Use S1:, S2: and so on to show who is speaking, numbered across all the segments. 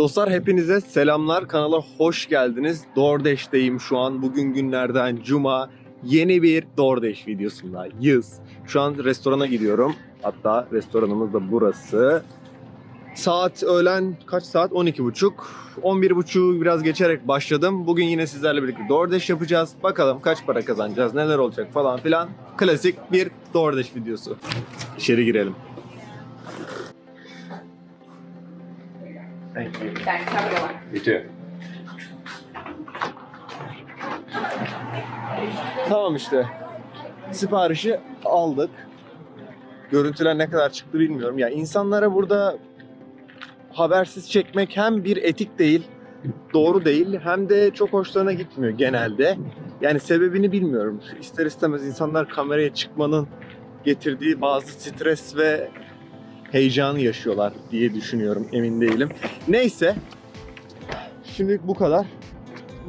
S1: Dostlar hepinize selamlar. Kanala hoş geldiniz. DoorDash'teyim şu an. Bugün günlerden cuma. Yeni bir DoorDash videosundayız. Şu an restorana gidiyorum. Hatta restoranımız da burası. Saat öğlen kaç saat? 12.30. 11.30 biraz geçerek başladım. Bugün yine sizlerle birlikte DoorDash yapacağız. Bakalım kaç para kazanacağız, neler olacak falan filan. Klasik bir DoorDash videosu. İçeri girelim. Thank you.
S2: Thanks. Have a good one.
S3: You too.
S1: Tamam işte. Siparişi aldık. Görüntüler ne kadar çıktı bilmiyorum. Ya insanlara burada habersiz çekmek hem bir etik değil, doğru değil hem de çok hoşlarına gitmiyor genelde. Yani sebebini bilmiyorum. İster istemez insanlar kameraya çıkmanın getirdiği bazı stres ve heyecanı yaşıyorlar diye düşünüyorum. Emin değilim. Neyse. Şimdilik bu kadar.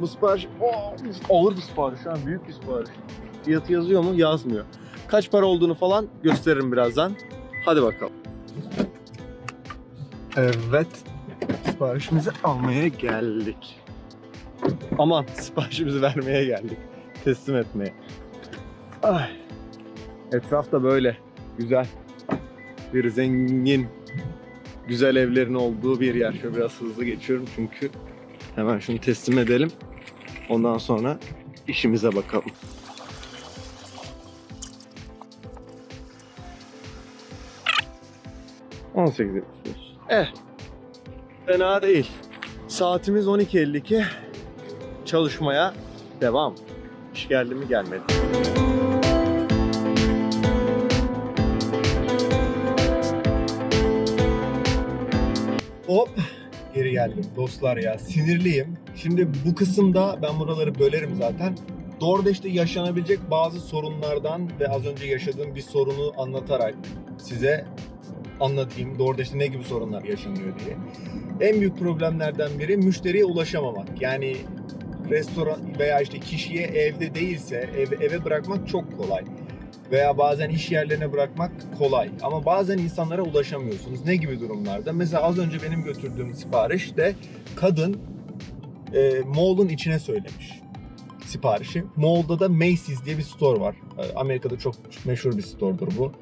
S1: Bu sipariş oh, ağır bir sipariş. Şu büyük bir sipariş. Fiyatı yazıyor mu? Yazmıyor. Kaç para olduğunu falan gösteririm birazdan. Hadi bakalım. Evet. Siparişimizi almaya geldik. Aman siparişimizi vermeye geldik. Teslim etmeye. Ay. Etraf da böyle. Güzel. Bir zengin, güzel evlerin olduğu bir yer. Şöyle biraz hızlı geçiyorum çünkü hemen şunu teslim edelim. Ondan sonra işimize bakalım. ...18.75. Eh. Fena değil. Saatimiz 12.52. Çalışmaya devam. İş geldi mi gelmedi. Hop geri geldim dostlar ya sinirliyim. Şimdi bu kısımda ben buraları bölerim zaten. DoorDash'te yaşanabilecek bazı sorunlardan ve az önce yaşadığım bir sorunu anlatarak size anlatayım. DoorDash'te ne gibi sorunlar yaşanıyor diye. En büyük problemlerden biri müşteriye ulaşamamak. Yani restoran veya işte kişiye evde değilse eve, eve bırakmak çok kolay. Veya bazen iş yerlerine bırakmak kolay. Ama bazen insanlara ulaşamıyorsunuz. Ne gibi durumlarda? Mesela az önce benim götürdüğüm siparişte kadın e, mall'un içine söylemiş siparişi. Mall'da da Macy's diye bir store var. E, Amerika'da çok meşhur bir store'dur bu.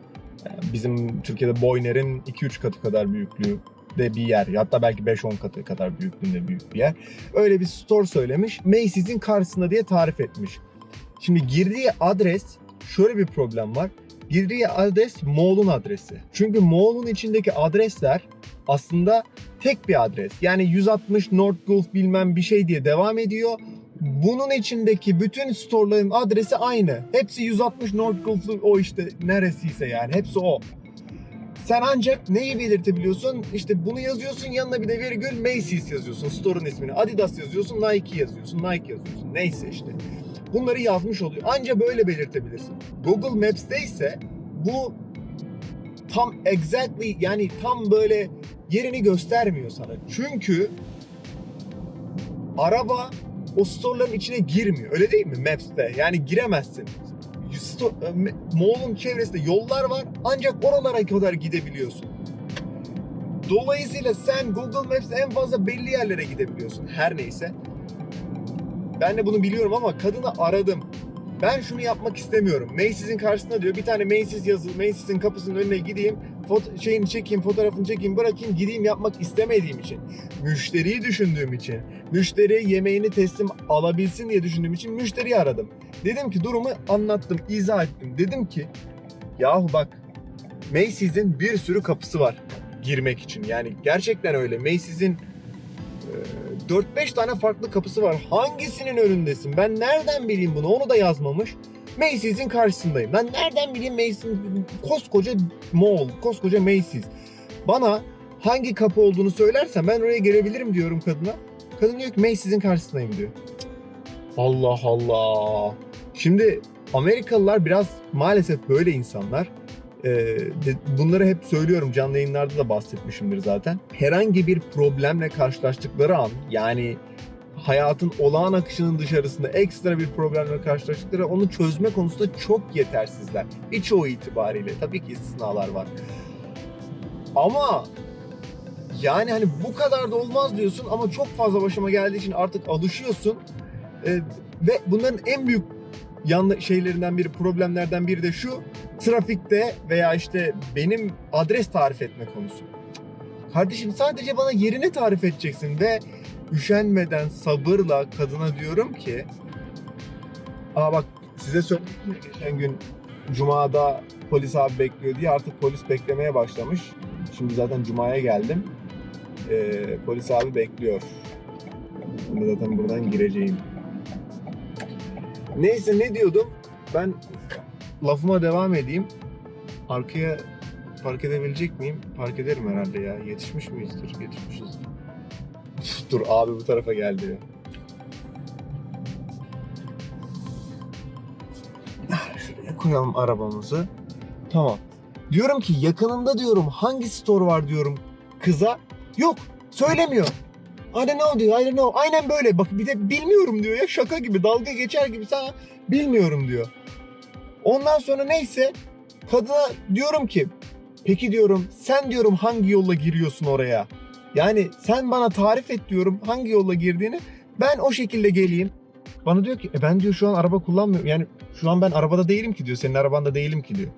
S1: E, Bizim Türkiye'de Boyner'in 2-3 katı kadar büyüklüğü de bir yer. Hatta belki 5-10 katı kadar büyüklüğünde büyük bir yer. Öyle bir store söylemiş. Macy's'in karşısında diye tarif etmiş. Şimdi girdiği adres şöyle bir problem var. Girdiği adres mall'un adresi. Çünkü mall'un içindeki adresler aslında tek bir adres. Yani 160 North Gulf bilmem bir şey diye devam ediyor. Bunun içindeki bütün store'ların adresi aynı. Hepsi 160 North Gulf'lu o işte neresiyse yani. Hepsi o. Sen ancak neyi belirtebiliyorsun? İşte bunu yazıyorsun yanına bir de virgül Macy's yazıyorsun store'un ismini. Adidas yazıyorsun, Nike yazıyorsun, Nike yazıyorsun. Neyse işte. Bunları yazmış oluyor. Anca böyle belirtebilirsin. Google Maps'te ise bu tam exactly yani tam böyle yerini göstermiyor sana. Çünkü araba o store'ların içine girmiyor. Öyle değil mi Maps'te? Yani giremezsin. E, Mall'un çevresinde yollar var ancak oralara kadar gidebiliyorsun. Dolayısıyla sen Google Maps'te en fazla belli yerlere gidebiliyorsun. Her neyse. Ben de bunu biliyorum ama kadını aradım. Ben şunu yapmak istemiyorum. Macy's'in karşısında diyor bir tane Macy's yazılı Macy's'in kapısının önüne gideyim. Foto- şeyini çekeyim, fotoğrafını çekeyim, bırakayım, gideyim yapmak istemediğim için. Müşteriyi düşündüğüm için. Müşteri yemeğini teslim alabilsin diye düşündüğüm için müşteriyi aradım. Dedim ki durumu anlattım, izah ettim. Dedim ki yahu bak Macy's'in bir sürü kapısı var girmek için. Yani gerçekten öyle. Macy's'in 4-5 tane farklı kapısı var. Hangisinin önündesin? Ben nereden bileyim bunu? Onu da yazmamış. Macy's'in karşısındayım. Ben nereden bileyim Macy's'in koskoca mall, koskoca Macy's. Bana hangi kapı olduğunu söylersen ben oraya gelebilirim diyorum kadına. Kadın diyor ki Macy's'in karşısındayım diyor. Allah Allah. Şimdi Amerikalılar biraz maalesef böyle insanlar. Ee, bunları hep söylüyorum canlı yayınlarda da bahsetmişimdir zaten. Herhangi bir problemle karşılaştıkları an yani hayatın olağan akışının dışarısında ekstra bir problemle karşılaştıkları onu çözme konusunda çok yetersizler. Birçoğu itibariyle. Tabii ki istisnalar var. Ama Yani hani bu kadar da olmaz diyorsun ama çok fazla başıma geldiği için artık alışıyorsun. Ee, ve bunların en büyük yanlı şeylerinden biri, problemlerden biri de şu. Trafikte veya işte benim adres tarif etme konusu. Kardeşim sadece bana yerini tarif edeceksin ve üşenmeden sabırla kadına diyorum ki Aa bak size söyledim geçen gün Cuma'da polis abi bekliyor diye artık polis beklemeye başlamış. Şimdi zaten Cuma'ya geldim. Ee, polis abi bekliyor. De zaten buradan gireceğim. Neyse ne diyordum? Ben lafıma devam edeyim. Arkaya park edebilecek miyim? Park ederim herhalde ya. Yetişmiş miyizdir? Yetişmişiz. Dur abi bu tarafa geldi ya. Şuraya koyalım arabamızı. Tamam. Diyorum ki yakınında diyorum hangi store var diyorum kıza. Yok söylemiyor. I don't know diyor I don't know. Aynen böyle bak bir de bilmiyorum diyor ya şaka gibi dalga geçer gibi sana bilmiyorum diyor. Ondan sonra neyse kadına diyorum ki peki diyorum sen diyorum hangi yolla giriyorsun oraya? Yani sen bana tarif et diyorum hangi yolla girdiğini ben o şekilde geleyim. Bana diyor ki e ben diyor şu an araba kullanmıyorum. Yani şu an ben arabada değilim ki diyor. Senin arabanda değilim ki diyor.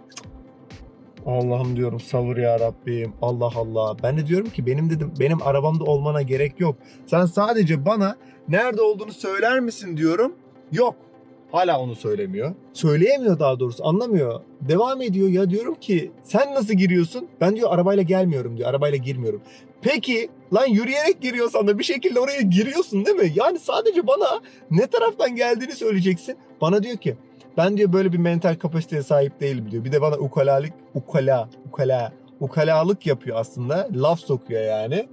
S1: Allah'ım diyorum sabır ya Rabbim. Allah Allah. Ben de diyorum ki benim dedim benim arabamda olmana gerek yok. Sen sadece bana nerede olduğunu söyler misin diyorum. Yok. Hala onu söylemiyor. Söyleyemiyor daha doğrusu anlamıyor. Devam ediyor ya diyorum ki sen nasıl giriyorsun? Ben diyor arabayla gelmiyorum diyor. Arabayla girmiyorum. Peki lan yürüyerek giriyorsan da bir şekilde oraya giriyorsun değil mi? Yani sadece bana ne taraftan geldiğini söyleyeceksin. Bana diyor ki ben diyor böyle bir mental kapasiteye sahip değilim diyor. Bir de bana ukalalık, ukala, ukala, ukalalık yapıyor aslında. Laf sokuyor yani.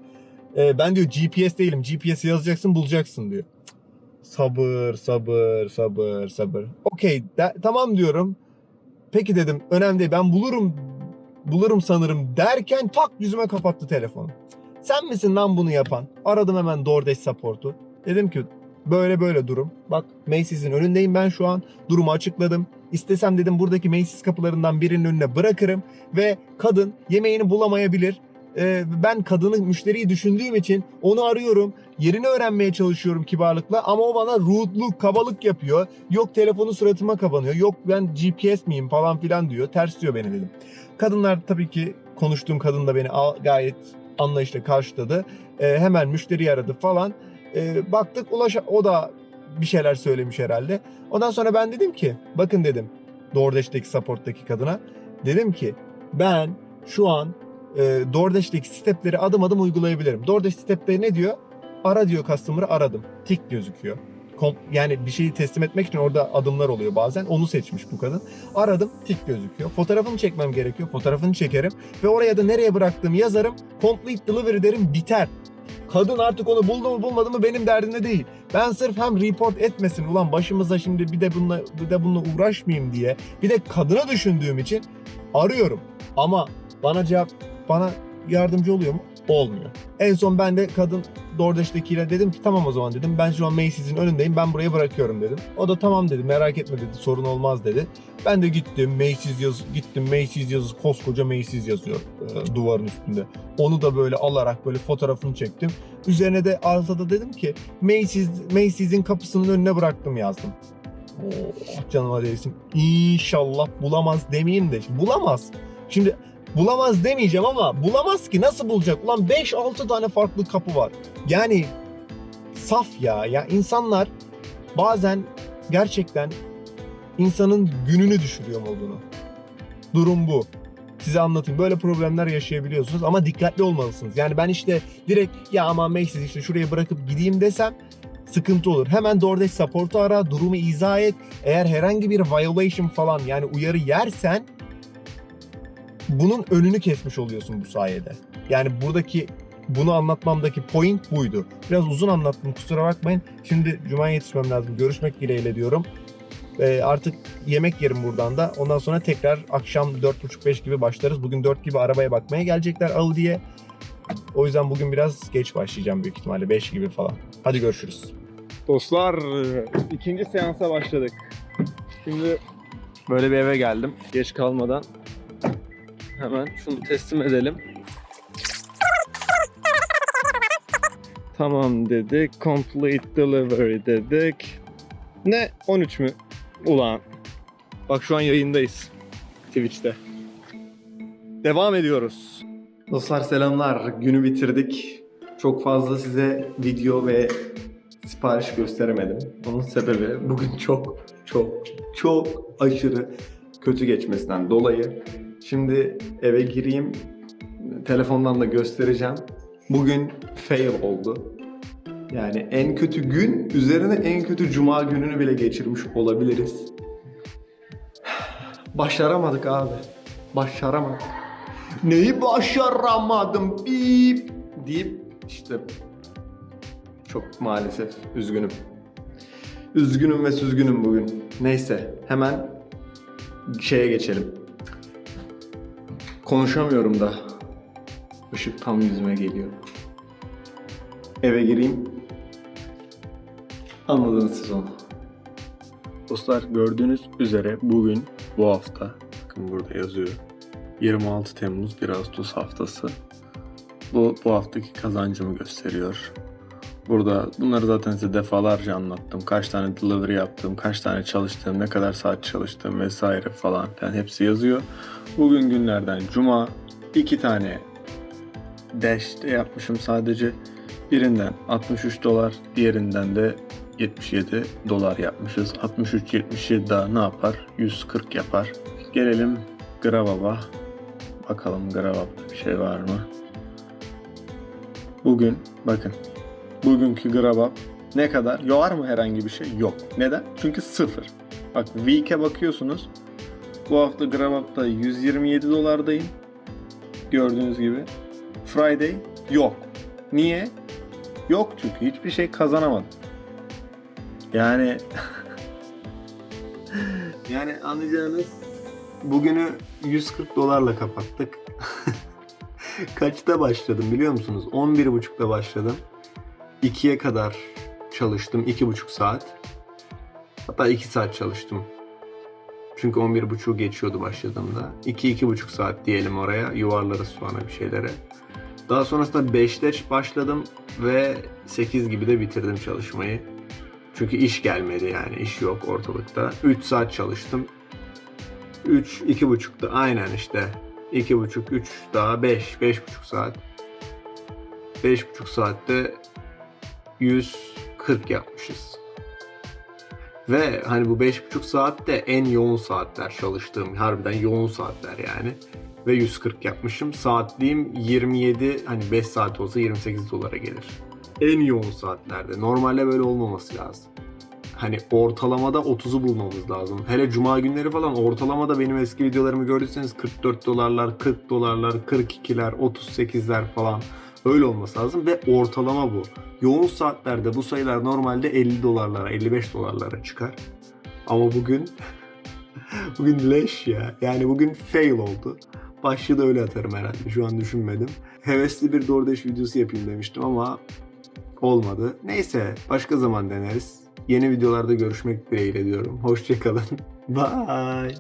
S1: Ee, ben diyor GPS değilim. GPS yazacaksın bulacaksın diyor. Sabır, sabır, sabır, sabır. Okey, tamam diyorum. Peki dedim, önemli değil. Ben bulurum, bulurum sanırım derken tak yüzüme kapattı telefonu. Sen misin lan bunu yapan? Aradım hemen DoorDash support'u. Dedim ki böyle böyle durum. Bak Macy's'in önündeyim ben şu an. Durumu açıkladım. İstesem dedim buradaki Macy's kapılarından birinin önüne bırakırım ve kadın yemeğini bulamayabilir. Ee, ben kadını müşteriyi düşündüğüm için onu arıyorum. Yerini öğrenmeye çalışıyorum kibarlıkla ama o bana rudeluk, kabalık yapıyor. Yok telefonu suratıma kapanıyor. Yok ben GPS miyim falan filan diyor. Ters diyor beni dedim. Kadınlar tabii ki konuştuğum kadın da beni gayet anlayışla karşıladı. Ee, hemen müşteriyi aradı falan. Ee, baktık ulaş o da bir şeyler söylemiş herhalde. Ondan sonra ben dedim ki bakın dedim DoorDash'teki support'taki kadına dedim ki ben şu an e, DoorDash'teki stepleri adım adım uygulayabilirim. DoorDash stepleri ne diyor? Ara diyor customer'ı aradım. Tik gözüküyor. Kom- Yani bir şeyi teslim etmek için orada adımlar oluyor bazen. Onu seçmiş bu kadın. Aradım tik gözüküyor. Fotoğrafını çekmem gerekiyor. Fotoğrafını çekerim. Ve oraya da nereye bıraktığımı yazarım. Complete delivery derim biter. Kadın artık onu buldu mu bulmadı mı benim derdimde değil. Ben sırf hem report etmesin ulan başımıza şimdi bir de bununla bir de bununla uğraşmayayım diye bir de kadını düşündüğüm için arıyorum. Ama bana cevap bana yardımcı oluyor mu? Olmuyor. En son ben de kadın DoorDash'tekiyle dedim ki tamam o zaman dedim. Ben şu an Macy's'in önündeyim. Ben buraya bırakıyorum dedim. O da tamam dedi. Merak etme dedi. Sorun olmaz dedi. Ben de gittim Macy's yaz gittim Macy's yazısı koskoca Macy's yazıyor e, duvarın üstünde. Onu da böyle alarak böyle fotoğrafını çektim. Üzerine de altta dedim ki Macy's Macy's'in kapısının önüne bıraktım yazdım. Oh canıma değsin. İnşallah bulamaz demeyeyim de. Bulamaz. Şimdi bulamaz demeyeceğim ama bulamaz ki nasıl bulacak? Ulan 5-6 tane farklı kapı var. Yani saf ya. Ya insanlar bazen gerçekten insanın gününü düşürüyor modunu. Durum bu. Size anlatayım. Böyle problemler yaşayabiliyorsunuz ama dikkatli olmalısınız. Yani ben işte direkt ya aman Macy's işte şuraya bırakıp gideyim desem sıkıntı olur. Hemen DoorDash support'u ara, durumu izah et. Eğer herhangi bir violation falan yani uyarı yersen bunun önünü kesmiş oluyorsun bu sayede. Yani buradaki bunu anlatmamdaki point buydu. Biraz uzun anlattım kusura bakmayın. Şimdi Cuma'ya yetişmem lazım. Görüşmek dileğiyle diyorum. Ee, artık yemek yerim buradan da. Ondan sonra tekrar akşam 4.30-5 gibi başlarız. Bugün 4 gibi arabaya bakmaya gelecekler Audi'ye. O yüzden bugün biraz geç başlayacağım büyük ihtimalle 5 gibi falan. Hadi görüşürüz.
S2: Dostlar ikinci seansa başladık. Şimdi böyle bir eve geldim. Geç kalmadan hemen şunu teslim edelim. Tamam dedik. Complete delivery dedik. Ne? 13 mü? Ulan. Bak şu an yayındayız. Twitch'te. Devam ediyoruz.
S1: Dostlar selamlar. Günü bitirdik. Çok fazla size video ve sipariş gösteremedim. Onun sebebi bugün çok çok çok aşırı kötü geçmesinden dolayı. Şimdi eve gireyim. Telefondan da göstereceğim. Bugün fail oldu. Yani en kötü gün üzerine en kötü cuma gününü bile geçirmiş olabiliriz. Başaramadık abi. Başaramadık. Neyi başaramadım bip deyip işte çok maalesef üzgünüm. Üzgünüm ve süzgünüm bugün. Neyse hemen şeye geçelim. Konuşamıyorum da. Işık tam yüzüme geliyor. Eve gireyim. Anladınız siz onu.
S2: Dostlar gördüğünüz üzere bugün bu hafta bakın burada yazıyor. 26 Temmuz 1 Ağustos haftası. Bu bu haftaki kazancımı gösteriyor. Burada bunları zaten size defalarca anlattım. Kaç tane delivery yaptım, kaç tane çalıştım, ne kadar saat çalıştım vesaire falan filan hepsi yazıyor. Bugün günlerden cuma iki tane dash de yapmışım sadece. Birinden 63 dolar, diğerinden de 77 dolar yapmışız. 63 77 daha ne yapar? 140 yapar. Gelelim Gravab'a. Bakalım Gravab'da bir şey var mı? Bugün bakın. Bugünkü Gravab ne kadar? Var mı herhangi bir şey? Yok. Neden? Çünkü sıfır. Bak Week'e bakıyorsunuz. Bu hafta Gravab'da 127 dolardayım. Gördüğünüz gibi. Friday yok. Niye? Yok çünkü hiçbir şey kazanamadım. Yani
S1: Yani anlayacağınız bugünü 140 dolarla kapattık. Kaçta başladım biliyor musunuz? 11.30'da başladım. 2'ye kadar çalıştım. 2,5 saat. Hatta 2 saat çalıştım. Çünkü 11.30 geçiyordu başladığımda. 2-2,5 saat diyelim oraya. Yuvarlarız sonra bir şeylere. Daha sonrasında 5'te başladım ve 8 gibi de bitirdim çalışmayı. Çünkü iş gelmedi yani iş yok ortalıkta. 3 saat çalıştım. 3, 2,5'da aynen işte. 2,5, 3 daha 5, 5,5 saat. 5,5 saatte 140 yapmışız. Ve hani bu 5,5 saatte en yoğun saatler çalıştığım, harbiden yoğun saatler yani. Ve 140 yapmışım. Saatliğim 27, hani 5 saat olsa 28 dolara gelir. En yoğun saatlerde. Normalde böyle olmaması lazım. Hani ortalamada 30'u bulmamız lazım. Hele cuma günleri falan ortalamada benim eski videolarımı gördüyseniz 44 dolarlar, 40 dolarlar, 42'ler, 38'ler falan. Öyle olması lazım ve ortalama bu. Yoğun saatlerde bu sayılar normalde 50 dolarlara, 55 dolarlara çıkar. Ama bugün bugün leş ya. Yani bugün fail oldu. Başlığı da öyle atarım herhalde. Şu an düşünmedim. Hevesli bir DoorDash videosu yapayım demiştim ama olmadı. Neyse başka zaman deneriz. Yeni videolarda görüşmek dileğiyle diyorum. Hoşçakalın. Bye.